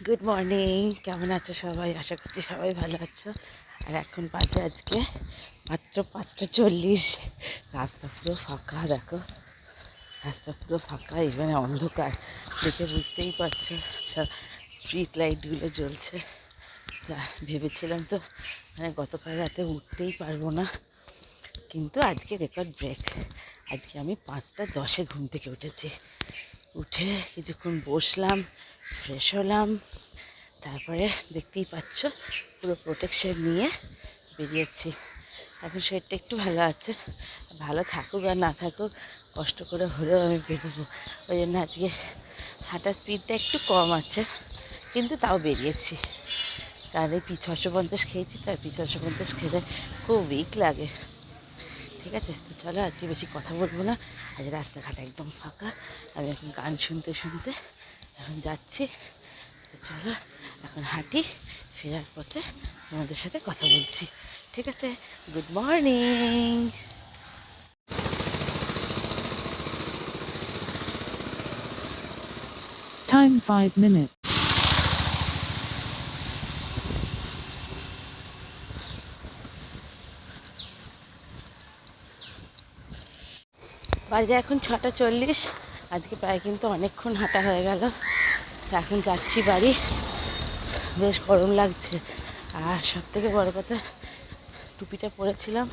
Good morning কেমন আছো সবাই? আশা করছি সবাই ভালো আছো। আর এখন বাজে আজকে মাত্র পাঁচটা চল্লিশ। রাস্তা পুরো ফাঁকা, দেখো। রাস্তা পুরো ফাঁকা এখানে অন্ধকার। দেখে বুঝতেই পারছ, সব স্ট্রিট লাইটগুলো জ্বলছে। ভেবেছিলাম তো মানে গতকাল রাতে উঠতেই পারব না। কিন্তু আজকে রেকর্ড ব্রেক আজকে আমি পাঁচটা দশে ঘুম থেকে উঠেছি। উঠে কিছুক্ষণ বসলাম ফ্রেশ হলাম। তারপরে দেখতেই পাচ্ছ, পুরো প্রোটেকশন নিয়ে বেরিয়েছি। এখন শরীরটা একটু ভালো আছে। ভালো থাকুক আর না থাকুক, কষ্ট করে হলেও আমি বেরোবো। ওই জন্য আজকে হাঁটার স্পিডটা একটু কম আছে, কিন্তু তাও বেরিয়েছি। কারণ এই পি ছশো পঞ্চাশ খেয়েছি তার পি ছশো পঞ্চাশ খেলে খুব উইক লাগে। ঠিক আছে? তো চলো আজকে বেশি কথা বলব না। আজ রাস্তাঘাট একদম ফাঁকা। আমি এখন গান শুনতে শুনতে এখন যাচ্ছি। চলো এখন হাঁটি ফেরার পথে তোমাদের সাথে কথা বলছি। ঠিক আছে? Good morning Time 5 minutes. বাজে এখন ছটা চল্লিশ। আজকে প্রায় কিন্তু অনেকক্ষণ হাঁটা হয়ে গেল। এখন যাচ্ছি বাড়ি। বেশ গরম লাগছে। আর সব থেকে বড় কথা, টুপিটা পরেছিলাম।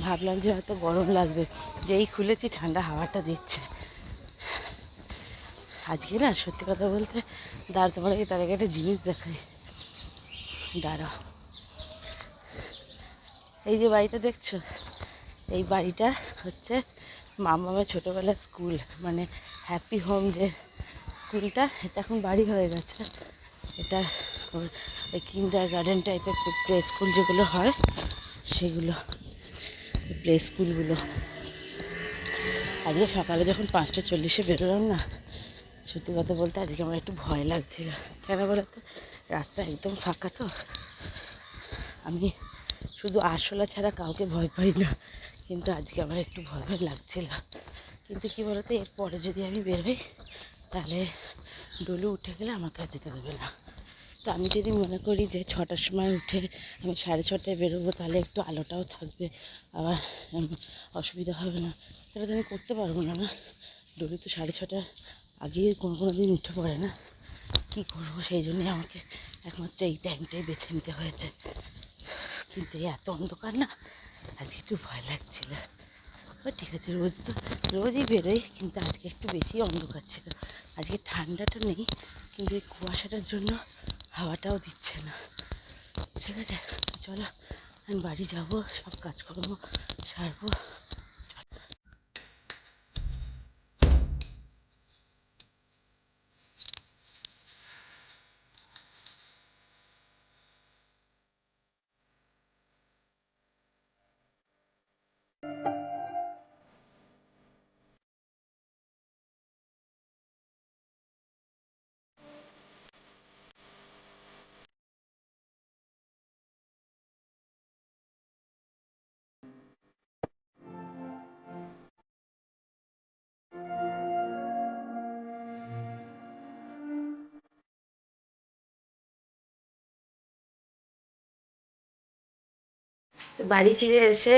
ভাবলাম যে হয়তো গরম লাগবে। যেই খুলেছি, ঠান্ডা হাওয়াটা দিচ্ছে। আজকে না, সত্যি কথা বলতে, দাঁড় তোমাকে তার আগে একটা জিনিস দেখাই। দাঁড়াও। এই যে বাড়িটা দেখছ? এই বাড়িটা হচ্ছে মামামের ছোটোবেলার স্কুল মানে হ্যাপি হোম যে স্কুলটা, এটা এখন বাড়ি হয়ে গেছে। এটা ওই কিন্ডার গার্ডেন টাইপের প্লে স্কুল যেগুলো হয়, সেগুলো প্লে স্কুলগুলো। আজকে সকালে যখন পাঁচটা চল্লিশে বেরোলাম না, সত্যি কথা বলতে আজকে আমার একটু ভয় লাগছিল। কেন বলো তো রাস্তা একদম ফাঁকা তো। আমি শুধু আরশোলা ছাড়া কাউকে ভয় পাই না। কিন্তু আজকে আমার একটু ভয় ভয় লাগছিল। কিন্তু কী বলতো, এরপরে যদি আমি বেরোই তাহলে ডলু উঠে গেলে আমাকে আর যেতে দেবে না। তো আমি যদি মনে করি যে ছটার সময় উঠে আমি সাড়ে ছটায় বেরোবো, তাহলে একটু আলোটাও থাকবে, আবার অসুবিধা হবে না। সেটা তো আমি করতে পারব না না। ডলু তো সাড়ে ছটার আগেই কোনো কোনো দিন উঠে পড়ে না। কী করব, সেই জন্যই আমাকে একমাত্র এই টাইমটাই বেছে নিতে হয়েছে। কিন্তু এত অন্ধকার না আজকে একটু ভয় লাগছিল ও, ঠিক আছে, রোজ তো রোজই বেরোই, কিন্তু আজকে একটু বেশি অন্ধকার ছিল। আজকে ঠান্ডাটা নেই, কিন্তু এই কুয়াশাটার জন্য হাওয়াটাও দিচ্ছে না। ঠিক আছে, চলো, আমি বাড়ি যাব, সব কাজকর্ম সারবো। বাড়ি ফিরে এসে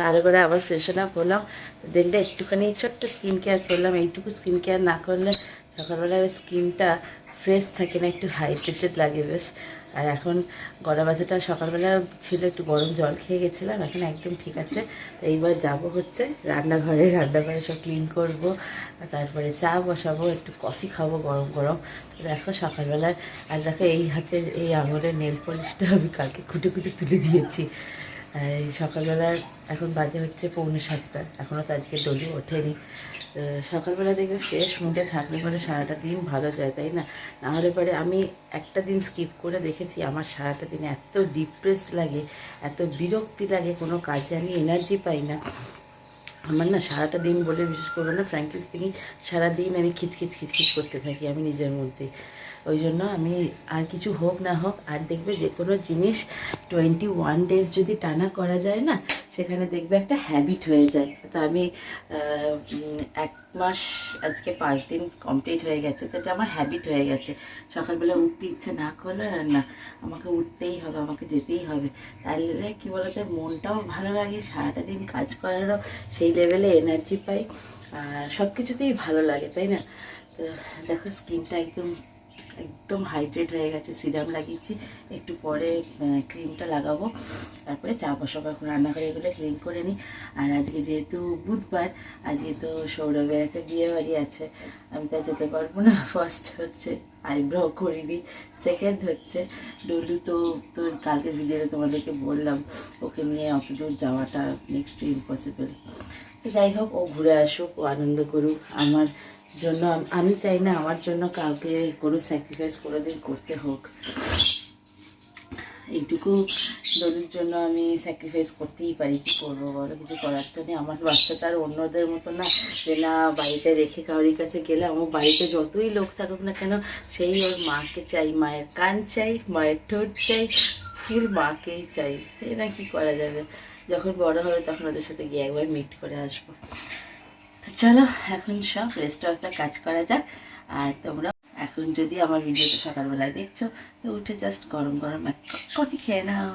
ভালো করে আবার ফ্রেশন আপ হলাম। দেখলে একটুখানি ছোট্ট স্কিন কেয়ার করলাম। এইটুকু স্কিন কেয়ার না করলে সকালবেলায় স্কিনটা ফ্রেশ থাকে না, একটু হাইড্রেটেড লাগে বেশ। আর এখন গলা ব্যথাটা সকালবেলা ছিল, একটু গরম জল খেয়ে গেছিলাম, এখন একদম ঠিক আছে। তো এইবার যাব হচ্ছে রান্নাঘরে রান্নাঘরে সব ক্লিন করব। তারপরে চা বসাবো, একটু কফি খাব গরম গরম। দেখো সকালবেলায়, আর দেখো এই হাতের এই আঙুলের নেল পলিশটা আমি কালকে খুঁটে খুঁটে তুলে দিয়েছি। এই সকালবেলা এখন বাজে হচ্ছে পৌনে সাতটা। এখনও তো আজকে ডলি ওঠেনি। সকালবেলা দেখবে ফ্রেশ মুডে থাকলে পরে সারাটা দিন ভালো যায়, তাই না? না হলে পরে আমি একটা দিন স্কিপ করে দেখেছি, আমার সারাটা দিন এত ডিপ্রেসড লাগে, এত বিরক্তি লাগে, কোনো কাজে আমি এনার্জি পাই না। আমার না সারাটা দিন বলে, বিশেষ করব না ফ্র্যাঙ্কলি স্পিকিং সারাদিন আমি খিচখিচ খিচখিচ করতে থাকি আমি নিজের মধ্যে। ওই জন্য আমি আর কিছু হোক না হোক, আর দেখবে যে কোনো জিনিস টোয়েন্টি ওয়ান ডেজ যদি টানা করা যায় না, সেখানে দেখবে একটা হ্যাবিট হয়ে যায়। তো আমি এক মাস আজকে পাঁচ দিন কমপ্লিট হয়ে গেছে, তো এটা আমার হ্যাবিট হয়ে গেছে। সকালবেলা উঠতে ইচ্ছে না করলে আর না, আমাকে উঠতেই হবে, আমাকে যেতেই হবে। তাহলে কী বলতো, মনটাও ভালো লাগে, সারাটা দিন কাজ করারও সেই লেভেলে এনার্জি পাই, আর সব কিছুতেই ভালো লাগে, তাই না? তো দেখো স্কিনটা একদম একদম হাইড্রেট হয়ে গেছে সিরাম লাগিয়েছি। একটু পরে ক্রিমটা লাগাবো। তারপরে চা বসাবো। এখন রান্নাঘরে এগুলো ক্লিন করে নিই। আর আজকে যেহেতু বুধবার, আজকে তো সৌরভের একটা বিয়ে বাড়ি আছে। আমি তো যেতে পারব না। ফার্স্ট হচ্ছে আইব্রো করিনি সেকেন্ড হচ্ছে। ডলু তো তো কালকে ভিডিওতে তোমাদেরকে বললাম, ওকে নিয়ে অত দূর যাওয়াটা নেক্সট ইম্পসিবল যাই হোক, ও ঘুরে আসুক, ও আনন্দ করুক। আমার জন্য, আমি চাই না আমার জন্য কাউকে কোনো স্যাক্রিফাইস করে দিন করতে হোক। এইটুকু দলির জন্য আমি স্যাক্রিফাইস করতেই পারি, কি করব বলো? কিছু করার তো নেই। আমার বাচ্চা আর অন্যদের মতো না, যে না, বাড়িতে রেখে কারোর কাছে গেলে আমার বাড়িতে যতই লোক থাকুক না কেন, সেই ওর মাকে চাই, মায়ের কান চাই, মায়ের ঠোঁট চাই ফুল মাকেই চাই। এই না কি করা যাবে? যখন বড় হবে তখন ওদের সাথে গিয়ে একবার মিট করে আসব। তো চলো, এখন সব রেস্ট অফ দ্য কাজ করা যাক। আর তোমরা এখন যদি আমার ভিডিওটা সকালবেলায় দেখছ, তো উঠে জাস্ট গরম গরম এক কফি খেয়ে নাও।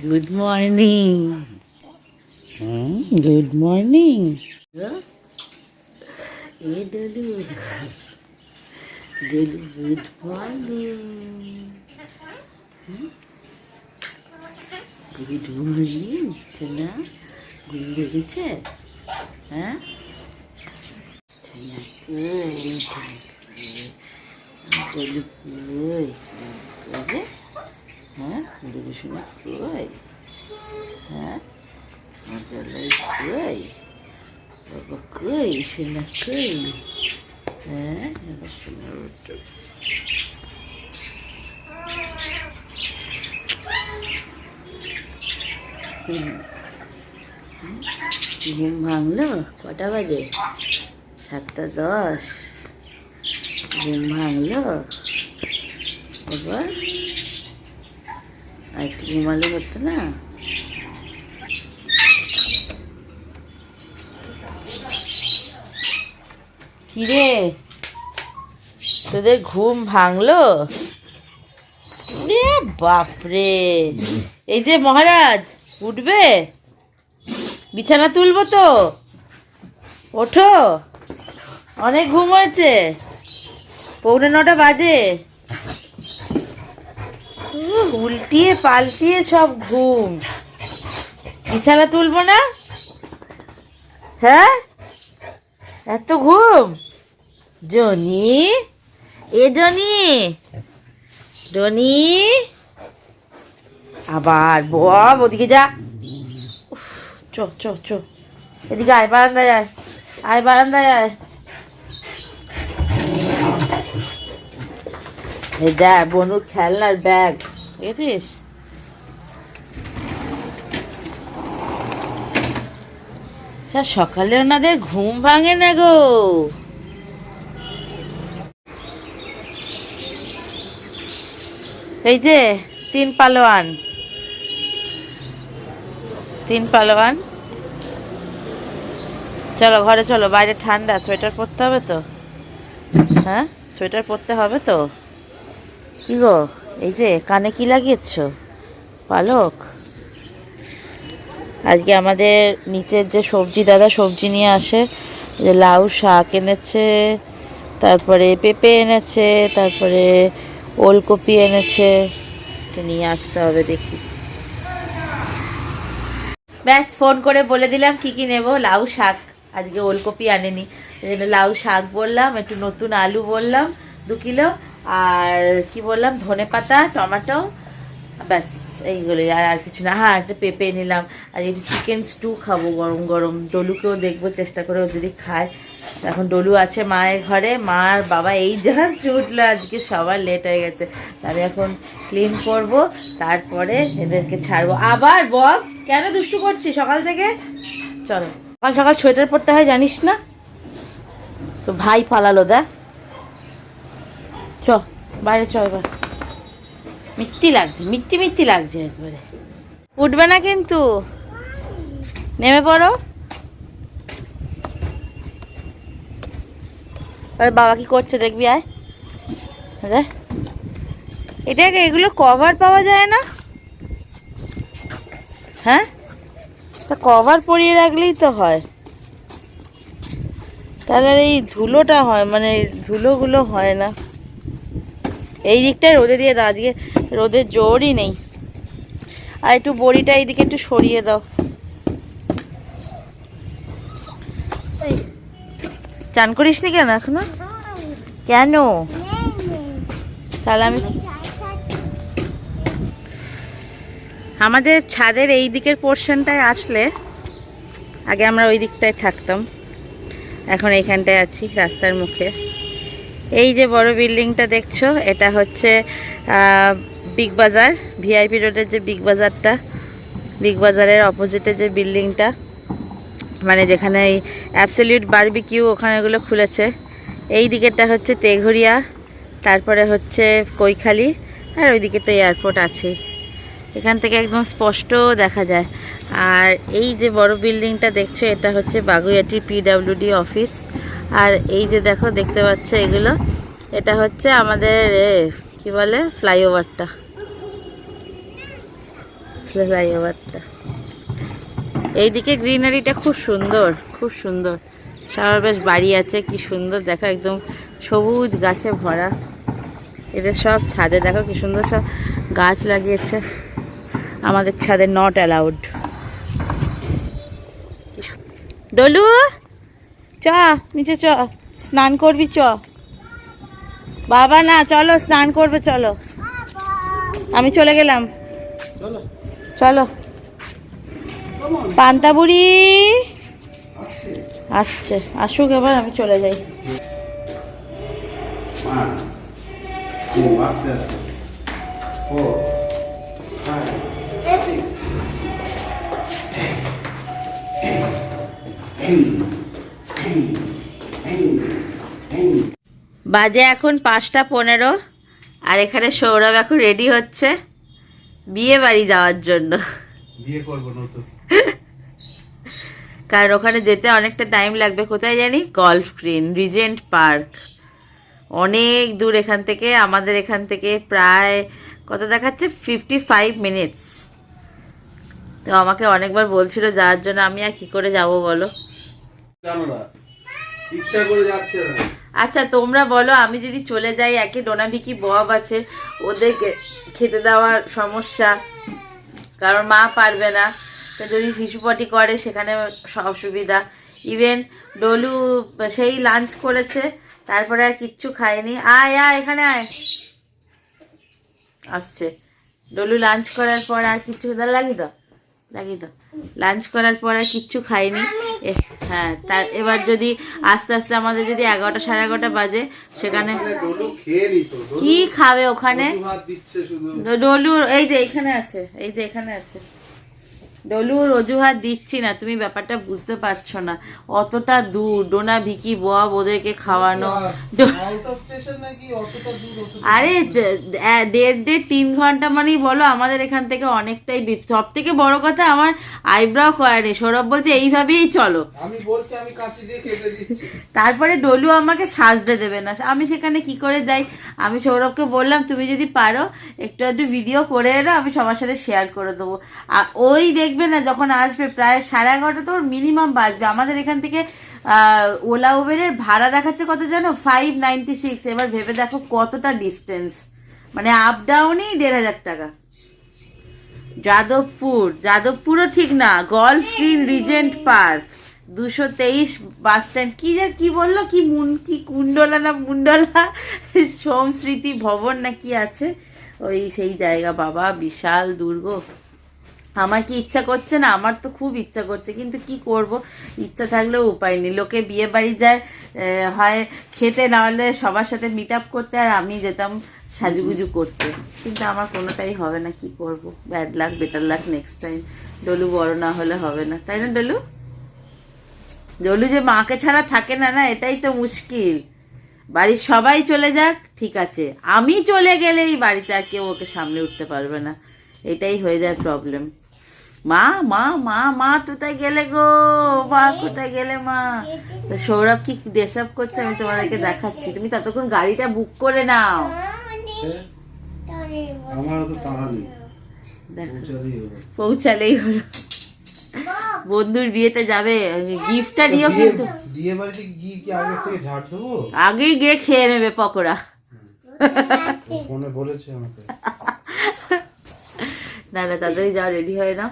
গুড মর্নিং গুড মর্নিং এ Dolu Dolu good morning good morning না ঘুম লেগেছে হ্যাঁ ডলু কই কবে হ্যাঁ? ডলু শোনা কই? হ্যাঁ? কই? বাবা কই? শোনা কই? হ্যাঁ? ঘুম ভাঙলো? কটা বাজে? সাতটা দশ। ঘুম ভাঙলো? বাবা আর একটু ঘুমালে হতো না? কিরে? তোদের ঘুম ভাঙলো? বাপরে! এই যে মহারাজ, উঠবে? বিছানা তুলবো তো? ওঠো। অনেক ঘুম হয়েছে। পৌনে নটা বাজে। উল্টিয়ে পাল্টিয়ে সব ঘুম। বিছানা তুলবো না? হ্যাঁ? এত ঘুম? জনি? এ জনি? জনি? আবার বব ওদিকে যা। চ চ চ। এদিকে আয়, বারান্দায় যায় আয়, বারান্দায় যায় এই দেখ, বনুর খেলনার ব্যাগ। দেখেছিস স্যার, সকালে ওনাদের ঘুম ভাঙে না গো। এই যে, তিন পালোয়ান। তিন পালোয়ান। চলো, ঘরে চলো, বাইরে ঠান্ডা, সোয়েটার পরতে হবে তো? হ্যাঁ সোয়েটার পরতে হবে তো? কি গো? এই যে, কানে কি লাগিয়েছ? পালক। আজকে আমাদের নিচের যে সবজি, দাদা সবজি নিয়ে আসে, যে লাউ শাক এনেছে, তারপরে পেঁপে এনেছে, তারপরে ওলকপি এনেছে, তো নিয়ে আসতে হবে দেখি। ব্যাস, ফোন করে বলে দিলাম কি কি নেব। লাউ শাক, আজকে ওলকপি আনেনি। লাউ শাক বললাম, একটু নতুন আলু বললাম, দু কিলো। আর কি বললাম? ধনে পাতা, টমেটো, ব্যাস, এইগুলোই। আর আর কিছু না। হ্যাঁ একটা পেঁপে নিলাম। আর একটু চিকেন স্টু খাব গরম গরম। ডলুকেও দেখব, চেষ্টা করে ও যদি খায়। এখন ডলু আছে মায়ের ঘরে। মার বাবা এই জাস্ট উঠল আজকে। সবার লেট হয়ে গেছে। আমি এখন ক্লিন করব। তারপরে এদেরকে ছাড়বো। আবার বল, কেন দুষ্টু করছিস সকাল থেকে? চলো। সকাল সকাল সোয়েটার পরতে হয়, জানিস না? তো ভাই পালালো, দেখ। চ, বাইরে চ এবার। মিথ্যি লাগছে মিথ্যি মিথ্যি লাগছে একবারে। উঠবে না কিন্তু। নেমে পড়ো। আরে বাবা কি করছে দেখবি, আয়। আরে। এটা এগুলো কভার পাওয়া যায় না? হ্যাঁ? তা কভার পরিয়ে রাখলেই তো হয়। তাহলে এই ধুলোটা হয় মানে ধুলোগুলো হয় না। এই দিকটায় রোদে দিয়ে দাও আজকে রোদের জোরই নেই। আর একটু বড়িটা এইদিকে একটু সরিয়ে দাও। চান করিস নি কেন এখনও? কেন? তাহলে আমি আমাদের ছাদের এই দিকের পোর্শনটায় আসলে আগে আমরা ওই দিকটায় থাকতাম। এখন এইখানটায় আছি রাস্তার মুখে। এই যে বড় বিল্ডিংটা দেখছ, এটা হচ্ছে বিগ বাজার, ভিআইপি রোডের যে বিগ বাজারটা, বিগ বাজারের অপোজিটে যে বিল্ডিংটা মানে যেখানে এই অ্যাবসলিউট বারবিকিউ ওখানেগুলো খুলেছে। এই দিকেরটা হচ্ছে তেঘরিয়া, তারপরে হচ্ছে কৈখালি, আর ওইদিকে তো এয়ারপোর্ট আছে। এখান থেকে একদম স্পষ্ট দেখা যায়। আর এই যে বড় বিল্ডিংটা দেখছ, এটা হচ্ছে বাগুইয়াটি পিডাব্লিউডি অফিস। আর এই যে দেখো, দেখতে পাচ্ছ এগুলো? এটা হচ্ছে আমাদের কি বলে? ফ্লাইওভারটা। ফ্লাইওভারটা। এইদিকে গ্রিনারিটা খুব সুন্দর খুব সুন্দর। সবার বেশ বাড়ি আছে, কি সুন্দর। দেখো, একদম সবুজ গাছে ভরা। এদের সব ছাদে, দেখো কি সুন্দর সব গাছ লাগিয়েছে। আমাদের ছাদে নট অ্যালাউড ডলু! চ নিচে চ স্নান করবি চ। বাবা না চলো স্নান করবে চলো। আমি চলে গেলাম। চলো। পান্তা বুড়ি আসছে। আসুক এবার আমি চলে যাই। আস্তে আস্তে। four, বাজে এখন পাঁচটা পনেরো আর এখানে সৌরভ এখন রেডি হচ্ছে বিয়ে বাড়ি যাওয়ার জন্য। বিয়ে করব নতুন। কারণ ওখানে যেতে অনেকটা টাইম লাগবে। কোথায় জানি? গলফ গ্রিন রিজেন্ট পার্ক অনেক দূর এখান থেকে আমাদের এখান থেকে প্রায় কত দেখাচ্ছে? ফিফটি ফাইভ মিনিটস তো আমাকে অনেকবার বলছিল যাওয়ার জন্য আমি আর কি করে যাব বলো? জানো না ইচ্ছা করে যাচ্ছে না। আচ্ছা তোমরা বলো, আমি যদি চলে যাই, একে ডোনাভিকি বব আছে? ওদেরকে খেতে দেওয়ার সমস্যা, কারণ মা পারবে না। যদি শিশুপটি করে, সেখানে সব অসুবিধা। ইভেন ডলু সেই লাঞ্চ করেছে, তারপরে আর কিচ্ছু খায়নি। আয় আয়, এখানে আয়। আসছে। ডলু লাঞ্চ করার পর আর কিচ্ছু লাগি তো লাগি তো লাঞ্চ করার পর আর কিচ্ছু খাইনি এ- হ্যাঁ তা এবার যদি আস্তে আস্তে আমাদের যদি এগারোটা সাড়ে এগারোটা বাজে সেখানে কি খাবে ওখানে? ডলু এই যে এখানে আছে এই যে এখানে আছে। ডলুর অজুহাত দিচ্ছি না তুমি ব্যাপারটা বুঝতে পারছ না। অতটা দূর ডোনা ভিকি বব ওদেরকে খাওয়ানো। অতটা আরে দেড় দেড় তিন ঘণ্টা মানেই বলো আমাদের এখান থেকে অনেকটাই সব থেকে বড় কথা আমার আইব্রাও করেনি সৌরভ বলছে এইভাবেই চলো। তারপরে ডলু আমাকে সাজতে দেবে না। আমি সেখানে কি করে যাই? আমি সৌরভকে বললাম তুমি যদি পারো একটু একটু ভিডিও করে এলো আমি সবার সাথে শেয়ার করে দেবো। আর ওই দেখবে না যখন আসবে, প্রায় সাড়ে এগারোটা তো মিনিমাম বাজবে। আমাদের এখান থেকে ওলা উবেরের ভাড়া দেখাচ্ছে কত জানো? ফাইভ নাইনটি সিক্স এবার ভেবে দেখো কতটা ডিস্টেন্স মানে আপ ডাউনই দেড় হাজার টাকা। যাদবপুর, যাদবপুরও ঠিক না। গলফ গ্রিন রিজেন্ট পার্ক দুশো তেইশ বাস স্ট্যান্ড কি যে কি বলল? কি মুন, কি কুণ্ডলা না মুন্ডলা সোম স্মৃতি ভবন না কি আছে? ওই সেই জায়গা, বাবা, বিশাল দুর্গ। আমার কি ইচ্ছা করছে না? আমার তো খুব ইচ্ছা করছে, কিন্তু কি করব? ইচ্ছা থাকলেও উপায় নেই। লোকে বিয়ে বাড়ি যায় হয় খেতে, না হলে সবার সাথে মিট আপ করতে আর আমি যেতাম সাজুগুজু করতে। কিন্তু আমার কোনোটাই হবে না, কি করব? Bad luck better luck next time Dolu বড় না হলে হবে না। তাই না, ডলু? ডলু যে মাকে ছাড়া থাকে না না, এটাই তো মুশকিল। বাড়ির সবাই চলে যাক, ঠিক আছে। আমি চলে গেলেই বাড়িতে আর কেউ ওকে সামনে উঠতে পারবে না। এটাই হয়ে যায় প্রবলেম মা মা মা মা কোথায় গেলে গো? মা কোথায় গেলে মা? তো সৌরভ কি ড্রেস আপ করছে? আমি তোমাদেরকে দেখাচ্ছি। তুমি ততক্ষণ গাড়িটা বুক করে নাও। আমার তো তাড়া নেই। দেখো। পৌঁছালেই হলো। বন্ধুর বিয়েতে যাবে। গিফটটা নিও কিন্তু। বিয়ে বাড়িতে গিয়ে কি আগে থেকে ঝাড় দেবো? আগেই গিয়ে খেয়ে নেবে পকোড়া। ফোনে বলেছে আমাকে। না না তাড়াতাড়ি যাও রেডি হয়ে নাও।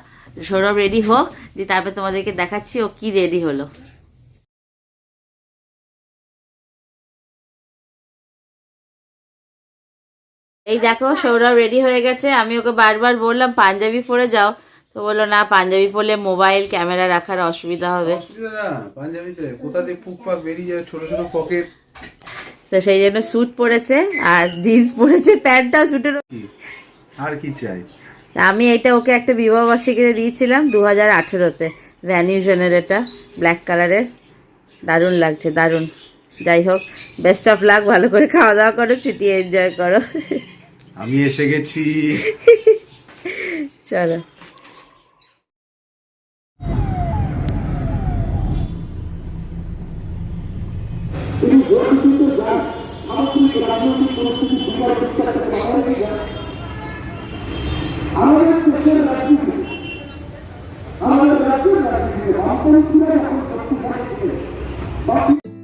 সৌরভ রেডি হোক যে তারপর তোমাদেরকে দেখাচ্ছি ও কি রেডি হলো। এই দেখো সৌরভ রেডি হয়ে গেছে। আমি ওকে বারবার বললাম পাঞ্জাবি পরে যাও। তো বলল না পাঞ্জাবি পরলে মোবাইল ক্যামেরা রাখার অসুবিধা হবে। পাঞ্জাবিতে। কোথা থেকে পুক বেরিয়ে যাবে ছোট ছোট পকেট তো সেই জন্য স্যুট পরেছে আর জিন্স পরেছে প্যান্টটাও স্যুটের আর কি চাই? আমি এটা ওকে একটা বিবাহবার্ষিকীতে দিয়েছিলাম দু হাজার আঠেরোতে ভ্যানিউশনের এটা ব্ল্যাক কালারের দারুণ লাগছে দারুণ। যাই হোক বেস্ট অফ লাক ভালো করে খাওয়া দাওয়া করো ছুটি এনজয় করো। আমি এসে গেছি। চলো। দেখ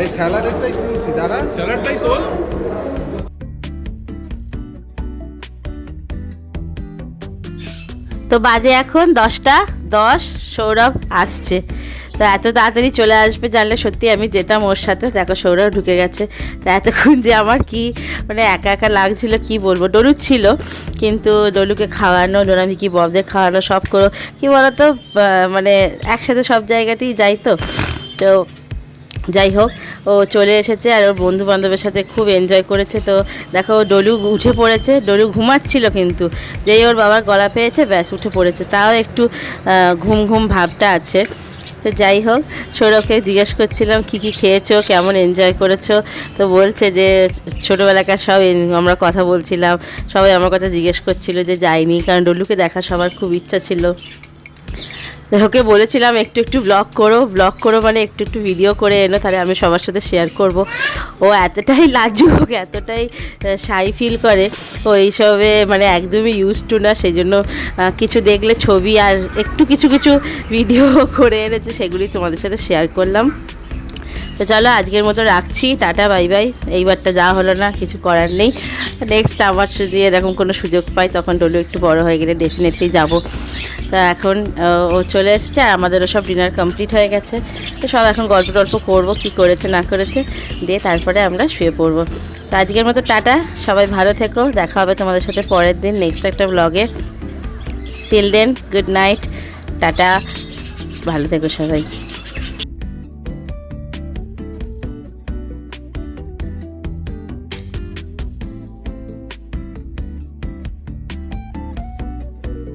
এই স্যালাডেরটাই কিনছি দাঁড়া। স্যালাডটাই তোল। তো বাজে এখন দশটা দশ সৌরভ আসছে। তো এত তাড়াতাড়ি চলে আসবে জানলে সত্যি আমি যেতাম ওর সাথে। দেখো সৌরভ ঢুকে গেছে। তো এতক্ষণ যে আমার কি মানে একা একা লাগছিল কি বলব? ডলু ছিল কিন্তু ডলুকে খাওয়ানো ডোনামিকি ববদের খাওয়ানো সব করো। কি বলতো আহ, মানে একসাথে সব জায়গাতেই যাই তো। তো যাই হোক, ও চলে এসেছে আর ওর বন্ধু বান্ধবের সাথে খুব এনজয় করেছে। তো দেখো, ও ডলু উঠে পড়েছে, ডলু ঘুমাচ্ছিল কিন্তু। যেই ওর বাবার গলা পেয়েছে, ব্যাস, উঠে পড়েছে। তাও একটু ঘুম ঘুম ভাবটা আছে। তো যাই হোক, সৌরভকে জিজ্ঞেস করছিলাম, কি কি খেয়েছো? কেমন এনজয় করেছ? তো বলছে যে, ছোটোবেলাকার সব আমরা কথা বলছিলাম। সবাই আমার কথা জিজ্ঞেস করছিল যে, যাইনি। কারণ ডলুকে দেখা সবার খুব ইচ্ছা ছিল। ওকে বলেছিলাম, একটু একটু ব্লগ করো ব্লগ করো মানে একটু একটু ভিডিও করে এলো, তাহলে আমি সবার সাথে শেয়ার করব। ও এতটাই লাজুক, এতটাই সাই ফিল করে। ও এইসবে মানে একদমই ইউজ টু না সেই জন্য কিছু দেখলে ছবি আর একটু কিছু কিছু ভিডিও করে এনেছে, সেগুলি তোমাদের সাথে শেয়ার করলাম। তো চলো আজকের মতো রাখছি, টাটা, বাই বাই। এইবারটা যা হলো না, কিছু করার নেই। নেক্সট আবার যদি এরকম কোনো সুযোগ পাই, তখন ডলু একটু বড় হয়ে গেলে ডেফিনেটলি যাব। তা এখন ও চলে এসেছে আর আমাদেরও সব ডিনার কমপ্লিট হয়ে গেছে। তো সব এখন গল্প টল্প করব, কী করেছে, না করেছে। দিয়ে তারপরে আমরা শুয়ে পড়ব। তো আজকের মতো টাটা, সবাই ভালো থেকো, দেখা হবে তোমাদের সাথে পরের দিন নেক্সট একটা ব্লগে till then good night tata. ভালো থেকো সবাই।